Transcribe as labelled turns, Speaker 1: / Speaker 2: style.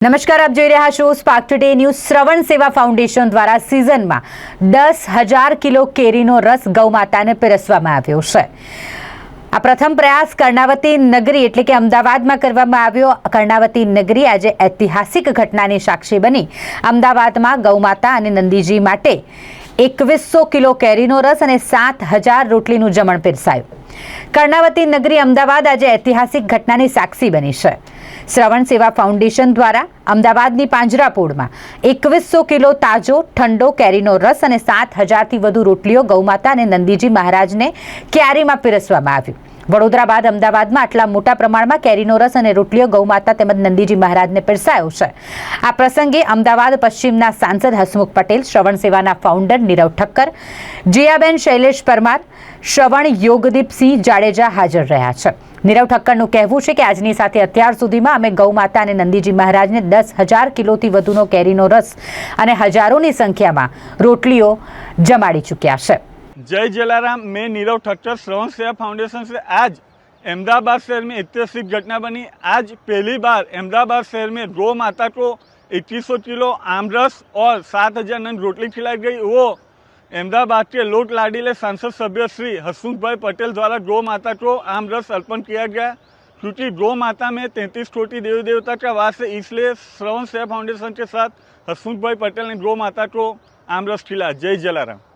Speaker 1: નમસ્કાર, આપ જોઈ રહ્યા છો સ્પાર્ક ટુડે ન્યૂઝ શ્રવણ સેવા ફાઉન્ડેશન દ્વારા સિઝનમાં દસ હજાર કિલો કેરીનો રસ ગૌમાતાને પીરસવામાં આવ્યો છે. આ પ્રથમ પ્રયાસ કર્ણાવતી નગરી, એટલે કે અમદાવાદમાં કરવામાં આવ્યો. કર્ણાવતી નગરી આજે ઐતિહાસિક ઘટનાની સાક્ષી બની. અમદાવાદમાં ગૌમાતા અને નંદીજી માટે એકવીસો કિલો કેરીનો રસ અને સાત હજાર રોટલીનું જમણ પીરસાયું. કર્ણાવતી નગરી અમદાવાદ આજે ઐતિહાસિક ઘટનાની સાક્ષી બની છે. શ્રવણ સેવા ફાઉન્ડેશન દ્વારા અમદાવાદની પાંજરાપોળમાં એકવીસો કિલો તાજો, ઠંડો કેરીનો રસ અને સાત હજારથી વધુ રોટલીઓ ગૌમાતા અને નંદીજી મહારાજને ક્યારીમાં પીરસવામાં આવ્યું? વડોદરા બાદ અમદાવાદમાં આટલા મોટા પ્રમાણમાં કેરીનો રસ અને રોટલીઓ ગૌમાતા તેમજ નંદીજી મહારાજને પીરસાયો છે. આ પ્રસંગે અમદાવાદ પશ્ચિમના સાંસદ હસમુખ પટેલ, શ્રવણ સેવાના ફાઉન્ડર નીરવ ઠક્કર, જીયાબેન શૈલેષ પરમાર, શ્રવણ યોગદીપસિંહ જાડેજા હાજર રહ્યા છે. નીરવ ઠક્કરનું કહેવું છે કે આજની સાથે અત્યાર સુધીમાં અમે ગૌમાતા અને નંદીજી મહારાજને દસ હજાર કિલોથી વધુનો કેરીનો રસ અને હજારોની સંખ્યામાં રોટલીઓ જમાડી ચૂક્યા છે.
Speaker 2: जय जलाराम, मैं नीरव ठक्कर, श्रवण सेवा फाउंडेशन से आज अहमदाबाद शहर में ऐतिहासिक घटना बनी। आज पहली बार अहमदाबाद शहर में गौ माता को 2100 किलो आमरस और 7000 नन रोटली खिलाई गई। वो अहमदाबाद के लोक लाडीले सांसद सभ्य श्री हसमुख भाई पटेल द्वारा गौ माता को आमरस अर्पण किया गया। क्योंकि गौ माता में तैंतीस कोटि देवी देवता का वास है, इसलिए श्रवण सेवा फाउंडेशन के साथ हसमुख भाई पटेल ने गौ माता को आमरस खिलाया। जय जलाराम।